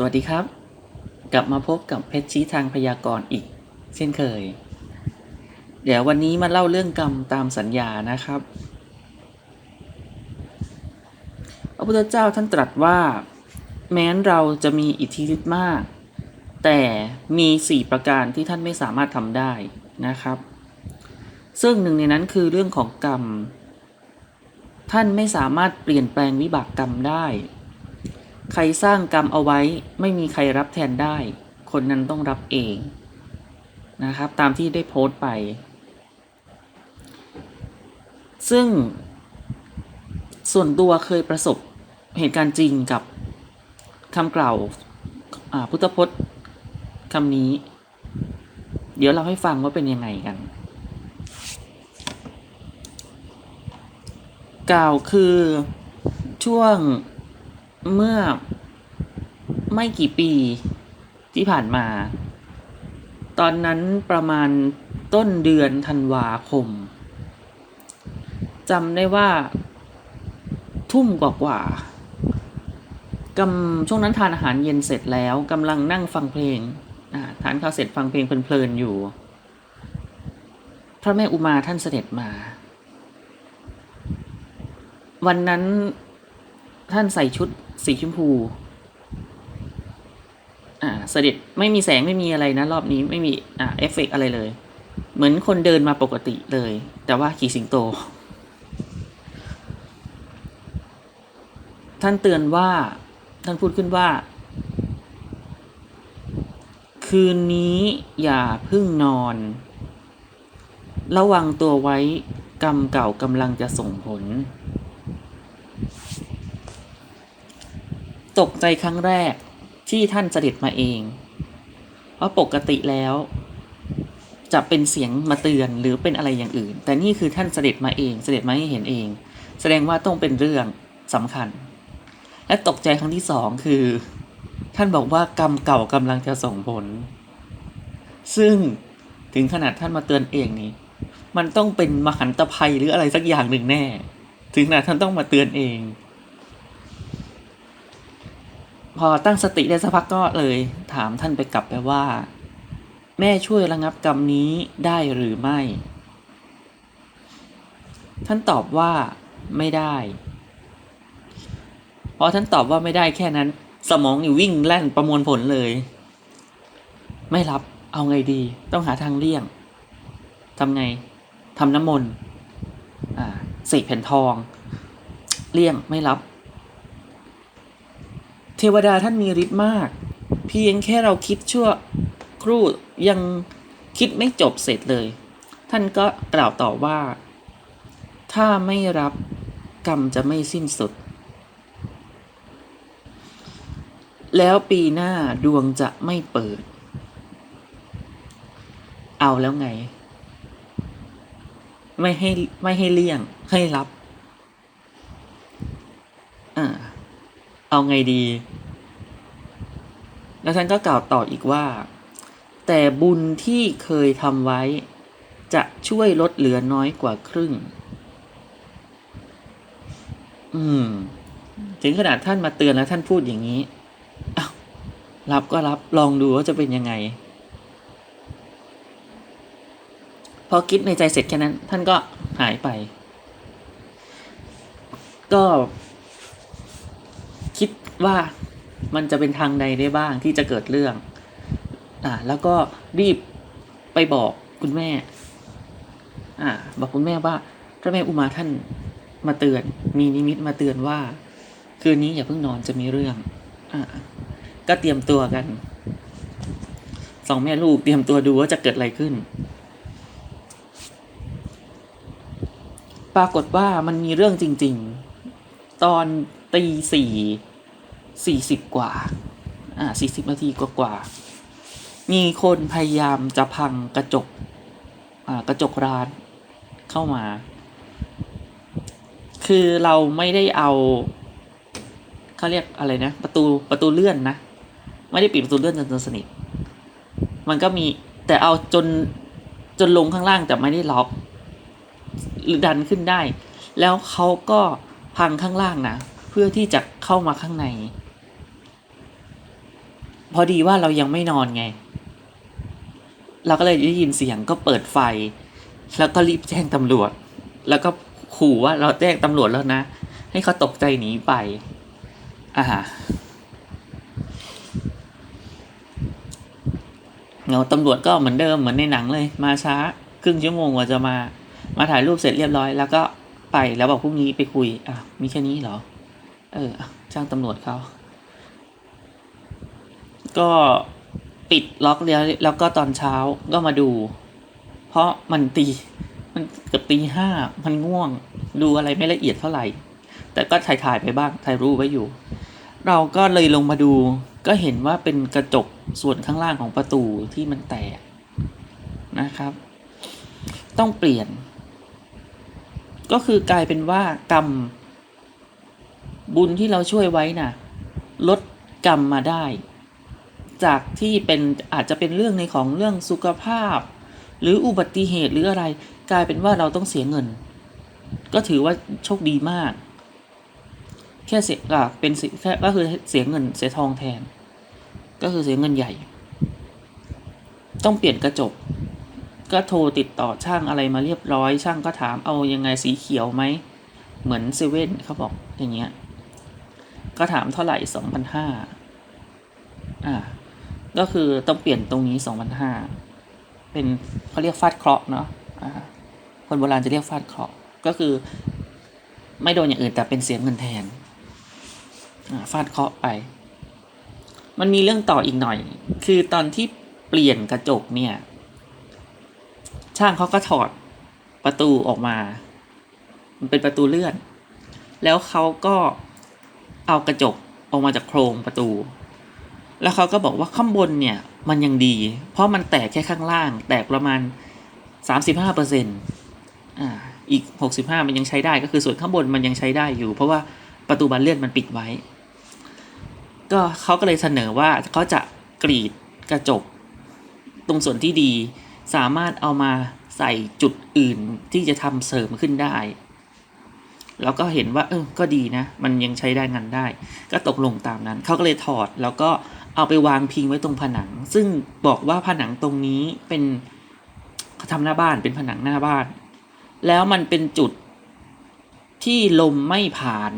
สวัสดีครับ กลับมาพบกับเพชรชี้ทางพยากรณ์อีก เช่นเคย เดี๋ยววันนี้มาเล่าเรื่องกรรมตามสัญญานะครับ พระพุทธเจ้าท่านตรัสว่า แม้นเราจะมีอิทธิฤทธิ์มาก แต่มีสี่ประการที่ท่านไม่สามารถทำได้นะครับ ซึ่งหนึ่งในนั้นคือเรื่องของกรรม ท่านไม่สามารถเปลี่ยนแปลงวิบากกรรมได้ ใครสร้างกรรมเอาไว้ไม่มีใครรับแทนได้ คนนั้นต้องรับเองนะครับ ตามที่ได้โพสต์ไป ซึ่ง ส่วนตัวเคยประสบเหตุการณ์จริงกับคำกล่าวอ่าพุทธพจน์คำนี้ เดี๋ยวเราให้ฟังว่าเป็นยังไงกัน กล่าวคือช่วง เมื่อไม่กี่ปีที่ผ่านมา ตอนนั้นประมาณต้นเดือนธันวาคมจำได้ว่าทุ่มกว่าๆกำช่วงนั้นทานอาหารเย็นเสร็จแล้วกำลังนั่งฟังเพลงทานข้าวเสร็จฟังเพลงเพลินๆอยู่ พระแม่อุมาท่านเสด็จมา วันนั้นท่านใส่ชุด สีชมพู อ่า เสด็จไม่มีแสงไม่มีอะไรนะ รอบนี้ไม่มี อ่าเอฟเฟกอะไรเลย เหมือนคนเดินมาปกติเลย แต่ว่าขี่สิงโต ท่านเตือนว่า ท่านพูดขึ้นว่า คืนนี้อย่าพึ่งนอน ระวังตัวไว้กรรมเก่ากำลังจะส่งผล ตกใจครั้งแรกที่ท่านเสด็จมาเอง เพราะปกติแล้ว จะเป็นเสียงมาเตือนหรือเป็นอะไรอย่างอื่น แต่นี่คือท่านเสด็จมาเอง เสด็จมาให้เห็นเอง แสดงว่าต้องเป็นเรื่องสำคัญ และตกใจครั้งที่สองคือ ท่านบอกว่ากรรมเก่ากำลังจะส่งผล ซึ่งถึงขนาดท่านมาเตือนเองนี้ มันต้องเป็นมหันตภัยหรืออะไรสักอย่างหนึ่งแน่ ถึงขนาดท่านต้องมาเตือนเอง พอตั้งสติได้สักพักก็เลยถามท่านไปกลับไปว่า แม่ช่วยระงับกรรมนี้ได้หรือไม่ ท่านตอบว่าไม่ได้ พอท่านตอบว่าไม่ได้แค่นั้น สมองนี่วิ่งแล่นประมวลผลเลย ไม่รับเอาไงดี ต้องหาทางเลี่ยงทำไงทำน้ำมนต์อ่าเสกแผ่นทอง เลี่ยงไม่รับ เทวดาท่านมีฤทธิ์มาก เพียงแค่เราคิดชั่วครู่ยังคิดไม่จบเสร็จเลย ท่านก็กล่าวต่อว่า ถ้าไม่รับกรรมจะไม่สิ้นสุด แล้วปีหน้าดวงจะไม่เปิด เอาแล้วไง ไม่ให้ไม่ให้เลี่ยงให้รับ อ่า เอาไงดี แล้วท่านก็กล่าวต่ออีกว่า แต่บุญที่เคยทำไว้ จะช่วยลดเหลือน้อยกว่าครึ่ง อืม ถึงขนาดท่านมาเตือนแล้วท่านพูดอย่างนี้อ้าวรับก็รับลองดูว่าจะเป็นยังไง พอคิดในใจเสร็จแค่นั้น ท่านก็หายไป ก็ คิดว่ามันจะเป็นทางใดได้บ้างที่จะเกิดเรื่อง อ่า แล้วก็รีบไปบอกคุณแม่ อ่า บอกคุณแม่ว่าพระแม่อุมาท่านมาเตือน มีนิมิตมาเตือนว่า คืนนี้อย่าเพิ่งนอนจะมีเรื่อง อ่า ก็เตรียมตัวกัน สองแม่ลูกเตรียมตัวดูว่าจะเกิดอะไรขึ้น ปรากฏว่ามันมีเรื่องจริง ๆ ตอนตีสี่ สี่สิบกว่า อ่าสี่สิบนาทีกว่าๆมีคนพยายามจะพังกระจก อ่ากระจกร้านเข้ามา คือเราไม่ได้เอาเขาเรียกอะไรนะ ประตูประตูเลื่อนนะ ไม่ได้ปิดประตูเลื่อนจนสนิท มันก็มีแต่เอาจนจนลงข้างล่างแต่ไม่ได้ล็อกหรือดันขึ้นได้ แล้วเขาก็พังข้างล่างนะ เพื่อที่จะเข้ามาข้างใน พอดีว่าเรายังไม่นอนไง เราก็เลยได้ยินเสียงก็เปิดไฟ แล้วก็รีบแจ้งตำรวจ แล้วก็ขู่ว่าเราแจ้งตำรวจแล้วนะ ให้เขาตกใจหนีไปอ่าเงาตำรวจก็เหมือนเดิมเหมือนในหนังเลย มาช้า ครึ่งชั่วโมงกว่าจะมา มาถ่ายรูปเสร็จเรียบร้อย แล้วก็ไปแล้วบอกพรุ่งนี้ไปคุยอะมีแค่นี้เหรอ เออจ้างตำรวจเขา ก็ปิดล็อกแล้วแล้วก็ตอนเช้าก็มาดู เพราะมันตี มันเกือบตีห้ามันง่วง ดูอะไรไม่ละเอียดเท่าไหร่ แต่ก็ถ่ายถ่ายไปบ้างถ่ายรูปไว้อยู่ เราก็เลยลงมาดู ก็เห็นว่าเป็นกระจกส่วนข้างล่างของประตูที่มันแตกนะครับ ต้องเปลี่ยน ก็คือกลายเป็นว่ากรรม บุญที่เราช่วยไว้น่ะ ลดกรรมมาได้ จากที่เป็นอาจจะเป็นเรื่องในของเรื่องสุขภาพ หรืออุบัติเหตุหรืออะไร กลายเป็นว่าเราต้องเสียเงิน ก็ถือว่าโชคดีมาก แค่เสียเป็นแค่ก็คือเสียเงินเสียทองแทน ก็คือเสียเงินใหญ่ ต้องเปลี่ยนกระจก ก็โทรติดต่อช่างอะไรมาเรียบร้อยช่างก็ถามเอายังไงสีเขียวไหมเหมือนเซเว่นเขาบอกอย่างเงี้ยก็ถามเท่าไหร่สองพันห้าอ่า ก็คือต้องเปลี่ยนตรงนี้สองพันห้าเป็นเขาเรียกฟาดเคราะห์เนาะคนโบราณจะเรียกฟาดเคราะห์ก็คือ ไม่โดนอย่างอื่นแต่เป็นเสียเงินแทนฟาดเคราะห์ไป มันมีเรื่องต่ออีกหน่อย คือตอนที่เปลี่ยนกระจกเนี่ย ช่างเขาก็ถอดประตูออกมา มันเป็นประตูเลื่อน แล้วเขาก็เอากระจกออกมาจากโครงประตู แล้วเขาก็บอกว่าข้างบนเนี่ยมันยังดี เพราะมันแตกแค่ข้างล่าง แตกประมาณสามสิบห้าเปอร์เซ็นต์อ่าอีกหกสิบห้ามันยังใช้ได้ก็คือส่วนข้างบนมันยังใช้ได้อยู่ เพราะว่าประตูบานเลื่อนมันปิดไว้ ก็เขาก็เลยเสนอว่าเขาจะกรีดกระจก ตรงส่วนที่ดี สามารถเอามาใส่จุดอื่นที่จะทำเสริมขึ้นได้ แล้วก็เห็นว่าเออก็ดีนะ มันยังใช้ได้งานได้ ก็ตกลงตามนั้น เขาก็เลยถอดแล้วก็ เอาไปวางพิงไว้ตรงผนัง ซึ่งบอกว่าผนังตรงนี้เป็นเขาทำหน้าบ้านเป็นผนังหน้าบ้าน แล้วมันเป็นจุดที่ลมไม่ผ่าน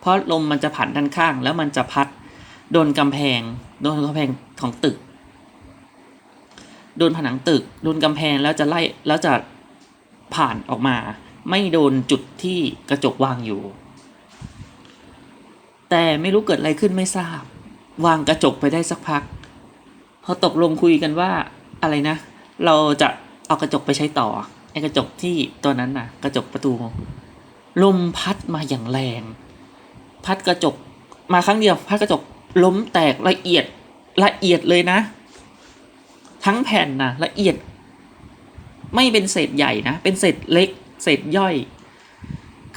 เพราะลมมันจะผ่านด้านข้าง แล้วมันจะพัดโดนกำแพง โดนกำแพงของตึก โดนผนังตึก โดนกำแพงแล้วจะไล่แล้วจะผ่านออกมา ไม่โดนจุดที่กระจกวางอยู่ แต่ไม่รู้เกิดอะไรขึ้นไม่ทราบ วางกระจกไปได้สักพักพอตกลงคุยกันว่าอะไรนะ เราจะเอากระจกไปใช้ต่อไอ้กระจกที่ตัวนั้นน่ะ กระจกประตู ลมพัดมาอย่างแรง พัดกระจกมาครั้งเดียว พัดกระจกล้มแตกละเอียดละเอียดเลยนะ ทั้งแผ่นนะละเอียด ไม่เป็นเศษใหญ่นะ เป็นเศษเล็ก เศษย่อย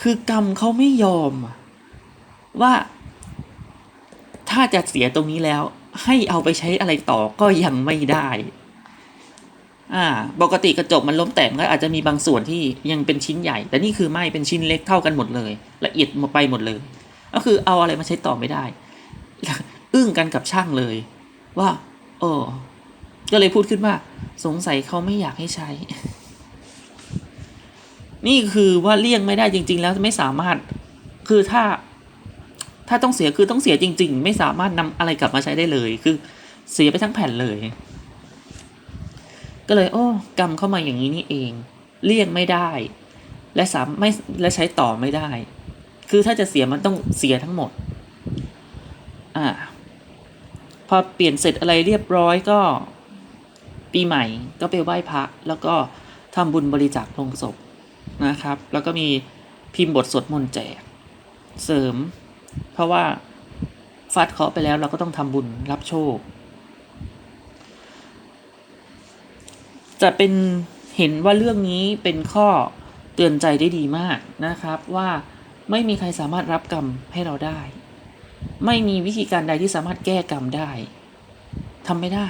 คือกรรมเขาไม่ยอม ว่า ถ้าจะเสียตรงนี้แล้ว ให้เอาไปใช้อะไรต่อก็ยังไม่ได้อ่าปกติกระจกมันล้มแตกก็อาจจะมีบางส่วนที่ยังเป็นชิ้นใหญ่ แต่นี่คือไม่เป็นชิ้นเล็กเท่ากันหมดเลย ละเอียดหมดไปหมดเลย ก็คือเอาอะไรมาใช้ต่อไม่ได้ อึ้งกันกับช่างเลย ว่าเออก็เลยพูดขึ้นว่า สงสัยเขาไม่อยากให้ใช้ นี่คือว่าเลี่ยงไม่ได้จริง ๆ แล้วไม่สามารถคือถ้า ถ้าต้องเสียคือต้องเสียจริง ๆ ไม่สามารถนำอะไรกลับมาใช้ได้เลย คือเสียไปทั้งแผ่นเลย ก็เลย โอ้กรรมเข้ามาอย่างนี้นี่เอง เลี่ยงไม่ได้ และสามไม่และใช้ต่อไม่ได้ คือถ้าจะเสียมันต้องเสียทั้งหมด อ่า พอเปลี่ยนเสร็จอะไรเรียบร้อยก็ ปีใหม่ก็ไปไหว้พระแล้วก็ทำบุญบริจาคลงศพนะครับ แล้วก็มีพิมพ์บทสวดมนต์แจก เสริม เพราะว่าฟาดเคาะไปแล้วเราก็ต้องทำบุญรับโชค จะเป็นเห็นว่าเรื่องนี้เป็นข้อเตือนใจได้ดีมากนะครับว่าไม่มีใครสามารถรับกรรมให้เราได้ ไม่มีวิธีการใดที่สามารถแก้กรรมได้ทำไม่ได้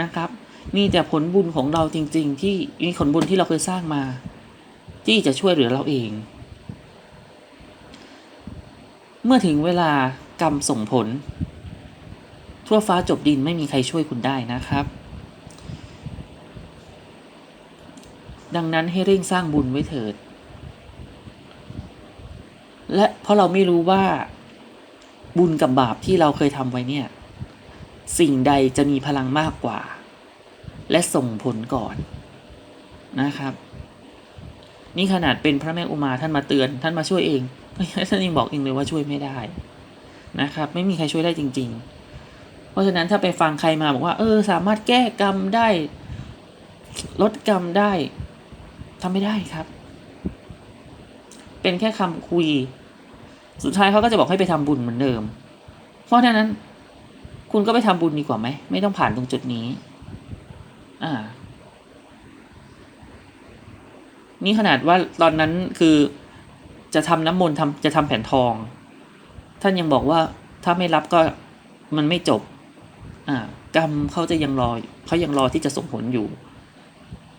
นะครับมีแต่ผลบุญของเราจริง ๆ ที่มีผลบุญที่เราเคยสร้างมา ที่จะช่วยเหลือเราเอง เมื่อถึงเวลากรรมส่งผล ทั่วฟ้าจบดินไม่มีใครช่วยคุณได้นะครับ ดังนั้นให้เร่งสร้างบุญไว้เถิด และเพราะเราไม่รู้ว่า บุญกับบาปที่เราเคยทำไว้เนี่ย สิ่งใดจะมีพลังมากกว่า และส่งผลก่อนนะครับ นี่ขนาดเป็นพระแม่อุมาท่านมาเตือนท่านมาช่วยเอง ท่านยังบอกเองเลยว่าช่วยไม่ได้นะครับ ไม่มีใครช่วยได้จริง ๆ เพราะฉะนั้นถ้าไปฟังใครมาบอกว่า เออ สามารถแก้กรรมได้ ลดกรรมได้ทำไม่ได้ครับ เป็นแค่คำคุย สุดท้ายเขาก็จะบอกให้ไปทำบุญเหมือนเดิม เพราะฉะนั้น คุณก็ไปทำบุญดีกว่าไหม ไม่ต้องผ่านตรงจุดนี้ อ่า นี่ขนาดว่าตอนนั้นคือ จะทำน้ำมนต์ทำจะทำแผ่นทอง ท่านยังบอกว่าถ้าไม่รับก็มันไม่จบ อ่ากรรมเขาจะยังรอเขายังรอที่จะส่งผลอยู่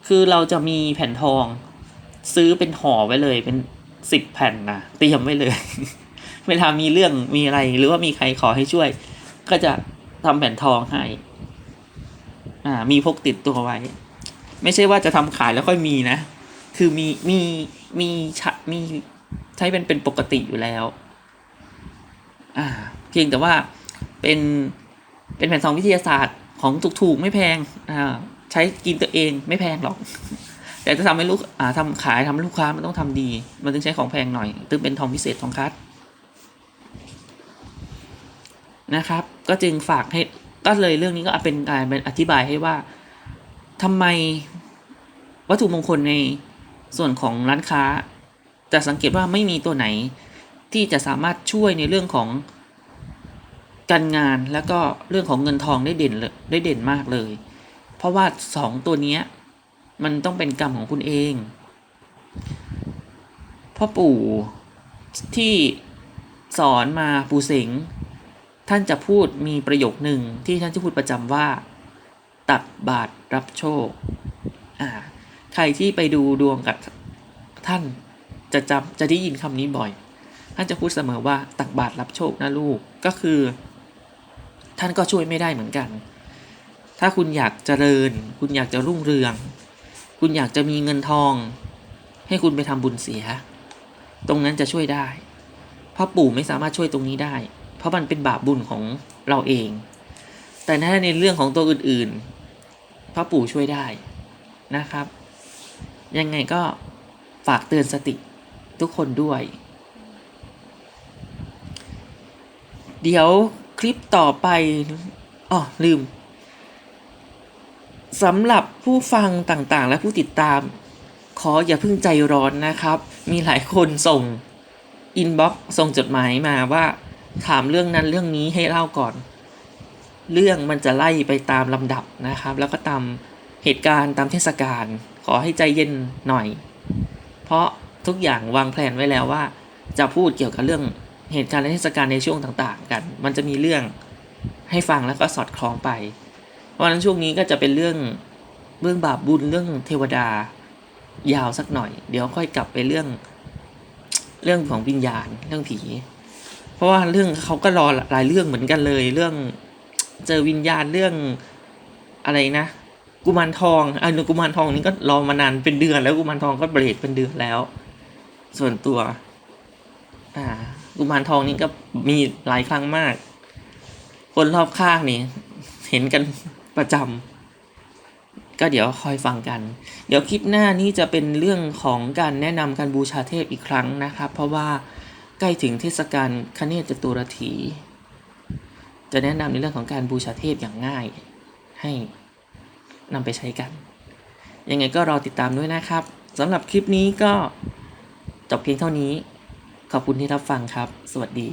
คือเราจะมีแผ่นทอง ซื้อเป็นห่อไว้เลย เป็นสิบแผ่นนะเตรียมไว้เลย เวลามีเรื่องมีอะไร หรือว่ามีใครขอให้ช่วย ก็จะทำแผ่นทองให้อ่า มีพกติดตัวไว้ ไม่ใช่ว่าจะทำขายแล้วค่อยมีนะ คือมีมีมีชะมี ใช้เป็นเป็นปกติอยู่แล้วอ่าเพียงแต่ว่าเป็นเป็นแผ่นทองวิทยาศาสตร์ของถูกๆไม่แพงอ่าใช้กินตัวเองไม่แพงหรอก แต่จะทำให้ลูกอ่าทำขายทำให้ลูกค้ามันต้องทำดี มันต้องใช้ของแพงหน่อยตึงเป็นทองพิเศษทองคัดนะครับ ก็จึงฝากให้ก็เลยเรื่องนี้ก็เป็นการเป็นอธิบายให้ว่าทำไมวัตถุมงคลในส่วนของร้านค้า จะสังเกตว่าไม่มีตัวไหนที่จะสามารถช่วยในเรื่องของการงานแล้วก็เรื่องของเงินทองได้เด่นเลยได้เด่นมากเลย เพราะว่าสองตัวนี้มันต้องเป็นกรรมของคุณเองพ่อปู่ที่สอนมาปู่เสงท่านจะพูดมีประโยคหนึ่งที่ท่านจะพูดประจำว่า ตักบาตรรับโชค อ่า ใครที่ไปดูดวงกับท่าน จะจำจะได้ยินคำนี้บ่อย ท่านจะพูดเสมอว่าตักบาตรรับโชคนะลูกก็คือ ท่านก็ช่วยไม่ได้เหมือนกัน ถ้าคุณอยากเจริญ คุณอยากจะรุ่งเรือง คุณอยากจะมีเงินทอง ให้คุณไปทำบุญเสีย ตรงนั้นจะช่วยได้เพ่อปู่ไม่สามารถช่วยตรงนี้ได้ เพราะมันเป็นบาปบุญของเราเอง แต่ถ้าในเรื่องของตัวอื่นๆพ่อปู่ช่วยได้นะครับ ยังไงก็ฝากเตือนสติ ทุกคนด้วย เดี๋ยวคลิปต่อไปอ๋อลืมสำหรับผู้ฟังต่างๆ และผู้ติดตาม ขออย่าเพิ่งใจร้อนนะครับ มีหลายคนส่งอินบ็อกส่งจดหมายมาว่า ถามเรื่องนั้นเรื่องนี้ให้เล่าก่อน เรื่องมันจะไล่ไปตามลำดับนะครับ แล้วก็ตามเหตุการณ์ตามเทศกาลขอให้ใจเย็นหน่อย เพราะ ทุกอย่างวางแผนไว้แล้วว่า จะพูดเกี่ยวกับเรื่องเหตุการณ์และเทศกาลในช่วงต่างๆ กัน มันจะมีเรื่องให้ฟังแล้วก็สอดคล้องไป เพราะฉะนั้นช่วงนี้ก็จะเป็นเรื่องเรื่องบาปบุญเรื่องเทวดายาวสักหน่อย เดี๋ยวค่อยกลับไปเรื่องเรื่องของวิญญาณเรื่องผี เพราะว่าเรื่องเขาก็รอหลายเรื่องเหมือนกันเลย เรื่องเจอวิญญาณเรื่องอะไรนะ กุมารทองอ่าเรื่องกุมารทองนี่ก็รอมานานเป็นเดือนแล้วกุมารทองก็เบรกเป็นเดือนแล้ว ส่วนตัว อ่ากุมารทองนี่ก็มีหลายครั้งมาก คนรอบข้างนี่ เห็นกันประจำก็เดี๋ยวคอยฟังกัน เดี๋ยวคลิปหน้านี่จะเป็นเรื่องของการแนะนำการบูชาเทพอีกครั้งนะครับ เพราะว่าใกล้ถึงเทศกาลคเนศจตุรถี จะแนะนำในเรื่องของการบูชาเทพอย่างง่าย ให้นำไปใช้กัน ยังไงก็รอติดตามด้วยนะครับสำหรับคลิปนี้ก็ จบเพียงเท่านี้ ขอบคุณที่รับฟังครับ สวัสดี